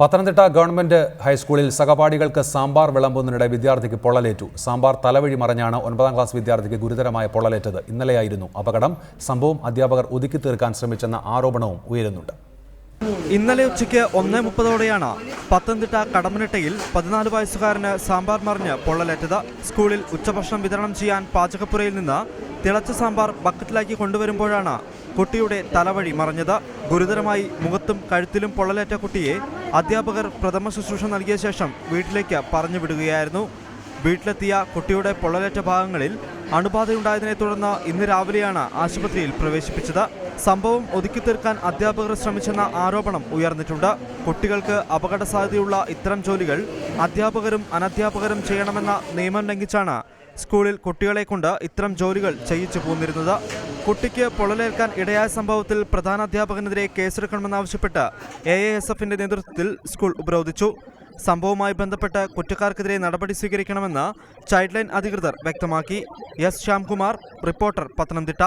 Pathanamthitta government ഹൈസ്കൂളിൽ സഹപാഠികൾക്ക് സാമ്പാർ വിളമ്പുന്നതിനിടെ വിദ്യാർത്ഥിക്ക് പൊള്ളലേറ്റു. സാമ്പാർ തലവഴി മറിഞ്ഞാണ് ഒൻപതാം ക്ലാസ് വിദ്യാർത്ഥിക്ക് ഗുരുതരമായ പൊള്ളലേറ്റത്. ഇന്നലെയായിരുന്നു അപകടം. സംഭവം അധ്യാപകർ ഒതുക്കി തീർക്കാൻ ശ്രമിച്ചെന്ന ആരോപണവും ഉയരുന്നുണ്ട്. ഇന്നലെ ഉച്ചയ്ക്ക് ഒന്നേ മുപ്പതോടെയാണ് പത്തനംതിട്ട കടമനിട്ടയിൽ പതിനാല് വയസ്സുകാരന് സാമ്പാർ മറിഞ്ഞ് പൊള്ളലേറ്റത്. സ്കൂളിൽ ഉച്ചഭക്ഷണം വിതരണം ചെയ്യാൻ പാചകപ്പുരയിൽ നിന്ന് തിളച്ച സാമ്പാർ ബക്കറ്റിലാക്കി കൊണ്ടുവരുമ്പോഴാണ് കുട്ടിയുടെ തലവഴി മറിഞ്ഞത്. ഗുരുതരമായി മുഖത്തും കഴുത്തിലും പൊള്ളലേറ്റ കുട്ടിയെ അധ്യാപകർ പ്രഥമ ശുശ്രൂഷ നൽകിയ ശേഷം വീട്ടിലേക്ക് പറഞ്ഞു വിടുകയായിരുന്നു വീട്ടിലെത്തിയ കുട്ടിയുടെ പൊള്ളലേറ്റ ഭാഗങ്ങളിൽ അണുബാധയുണ്ടായതിനെ തുടർന്ന് ഇന്ന് രാവിലെയാണ് ആശുപത്രിയിൽ പ്രവേശിപ്പിച്ചത്. സംഭവം ഒതുക്കി തീർക്കാൻ അധ്യാപകർ ശ്രമിച്ചെന്ന ആരോപണം ഉയർന്നിട്ടുണ്ട്. കുട്ടികൾക്ക് അപകട സാധ്യതയുള്ള ഇത്തരം ജോലികൾ അധ്യാപകരും അനധ്യാപകരും ചെയ്യണമെന്ന നിയമം ലംഘിച്ചാണ് സ്കൂളിൽ കുട്ടികളെ കൊണ്ട് ഇത്തരം ജോലികൾ ചെയ്യിച്ചു പോന്നിരുന്നത്. കുട്ടിക്ക് പൊള്ളലേൽക്കാൻ ഇടയായ സംഭവത്തിൽ പ്രധാന അധ്യാപകനെതിരെ കേസെടുക്കണമെന്നാവശ്യപ്പെട്ട് എ എ എസ് എഫിന്റെ നേതൃത്വത്തിൽ സ്കൂൾ ഉപരോധിച്ചു. സംഭവവുമായി ബന്ധപ്പെട്ട് കുറ്റക്കാർക്കെതിരെ നടപടി സ്വീകരിക്കണമെന്ന് ചൈൽഡ് ലൈൻ അധികൃതർ വ്യക്തമാക്കി. S Shyamkumar reporter Pathanamthitta.